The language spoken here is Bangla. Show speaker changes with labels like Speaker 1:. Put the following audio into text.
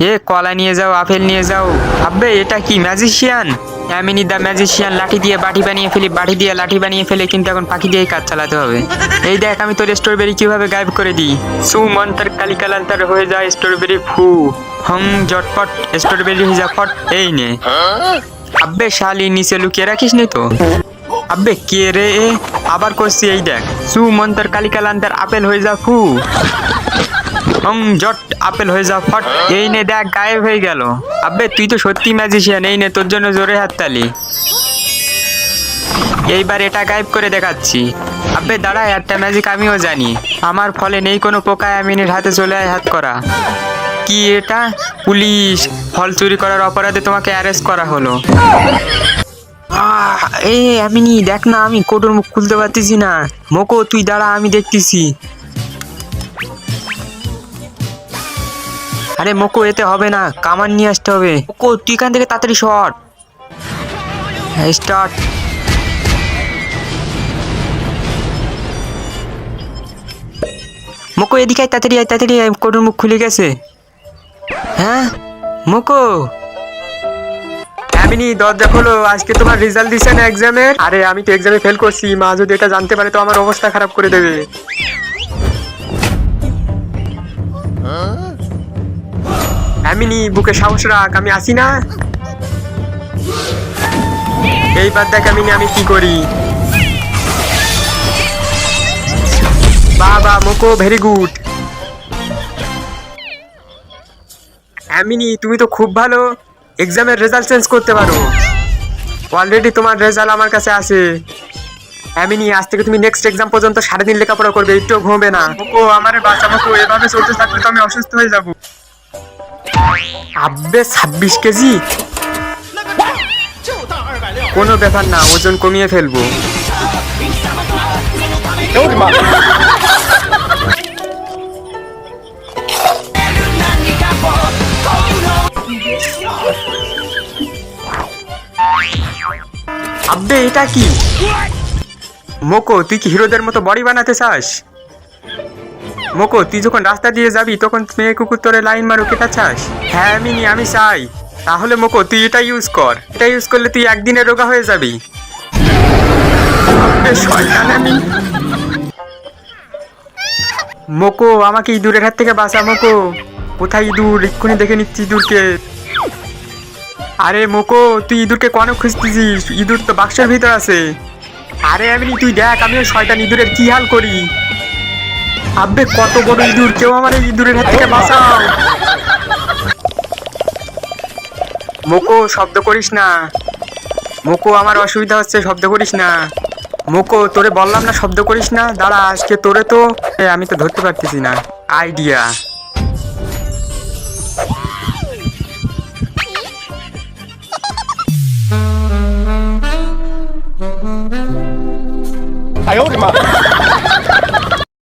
Speaker 1: এ, কলা নিয়ে যাও, আপেল নিয়ে যাও। আব্বে, এটা কি ম্যাজিশিয়ান এমিনি দা ম্যাজিশিয়ান লাঠি দিয়ে বাটি বানিয়ে ফেলি, বাটি দিয়ে লাঠি বানিয়ে ফেলে কিন্তু এখন পাখি দিয়ে কাজ চালাতে হবে। এই দেখ, আমি তোর স্ট্রবেরি কীভাবে গায়েব করে দিই। সু মন্তার কালিকালান্তার হয়ে যায় স্ট্রবেরি ফু। হং জটপট স্ট্রবেরি হয়ে যা ফট, এই নে। আব্বে শালি নিচে লুকিয়ে রাখিস নি তো? আব্বে, কে রে? আবার করছি, এই দেখ। সু মন্তর কালিকালান্তার আপেল হয়ে যা, ফু। হং জট, আপেল হয়ে যা ফট, এই নে দেখ, গায়েব হয়ে গেল। আব্বে, তুই তো সত্যি ম্যাজিশিয়ান এই নে, তোর জন্য জোরে হাততালি। এইবার এটা গায়েব করে দেখাচ্ছি। আব্বে, দাঁড়া, একটা ম্যাজিক আমিও জানি। আমার ফলে নেই কোনো পোকা আমিনের হাতে চলে আয়, হাত করা। কি এটা? পুলিশ! ফল চুরি করার অপরাধে তোমাকে অ্যারেস্ট করা হলো। এ আমিনি দেখ না, আমি কোটোর মুখ খুলতে পারতেছি না। মোকো, তুই দাঁড়া, আমি দেখতেছি। আরে মোকো এতে হবে না কামান নিয়ে আসতে হবে। মোকো তুই এখান থেকে তাড়াতাড়ি শট স্টার্ট মোকো এদিকে আয়, তাড়াতাড়ি আয় তাড়াতাড়ি আয়, মুখ খুলে গেছে। হ্যাঁ মোকো। আমিনি দরজা খোলো আজকে তোমার রেজাল্ট দিছে না এক্সামের আরে আমি তো এক্সামে ফেল করছি মা যদি এটা জানতে পারে তো আমার অবস্থা খারাপ করে দেবে। আমিনি বুকে সাহস রাখ, আমি আসি না। এইবার দেখ আমিনি আমি কি করি। বাবা, মোকো ভেরি গুড আমিনি তুমি তো খুব ভালো এক্সামের রেজাল্ট চেঞ্জ করতে পারো। অলরেডি তোমার রেজাল্ট আমার কাছে আছে। অ্যামিনি আজ থেকে তুমি নেক্সট এক্সাম পর্যন্ত সারাদিন লেখাপড়া করবে একটু ঘুমবে না। ও, আমার বাচ্চা বাবু এভাবে চলতে থাকলে তো আমি অসুস্থ হয়ে যাব। আব্বে, ছাব্বিশ কেজি? কোনো ব্যাপার না, ওজন কমিয়ে ফেলব। আব্বে, এটা কি? মোকো, তুই কি হিরোদের মতো বডি বানাতে চাস? মোকো, তুই যখন রাস্তা দিয়ে যাবি, তখন মেয়ে কুকুর তোরে লাইন মারো, কেটা চাস? হ্যাঁ আমি নি আমি চাই। তাহলে মোকো, তুই এটা ইউজ কর। এটা ইউজ করলে তুই একদিনে রোগা হয়ে যাবি। মোকো, আমাকে ইঁদুরের হাত থেকে বাঁচা, মোকো। কোথায় ইঁদুর? এক্ষুনি দেখে নিচ্ছি ইঁদুরকে। আরে মোকো, তুই ইঁদুরকে কনে খুঁজতেছিস? ইঁদুর তো বাক্সের ভিতর আছে। আরে আমি তুই দেখ আমি শয়তান, ইঁদুরের কি হাল করি? আব্বে কত বড় ইঁদুর, কেউ আমার ইঁদুরের হাত থেকে বাঁচাও। মোকো, শব্দ করিস না। মোকো, আমার অসুবিধা হচ্ছে, শব্দ করিস না। মোকো, তোরে বললাম না শব্দ করিস না? দাঁড়া, আজকে তোরে তো আমি তো ধরতে পারতেছি না। আইডিয়া।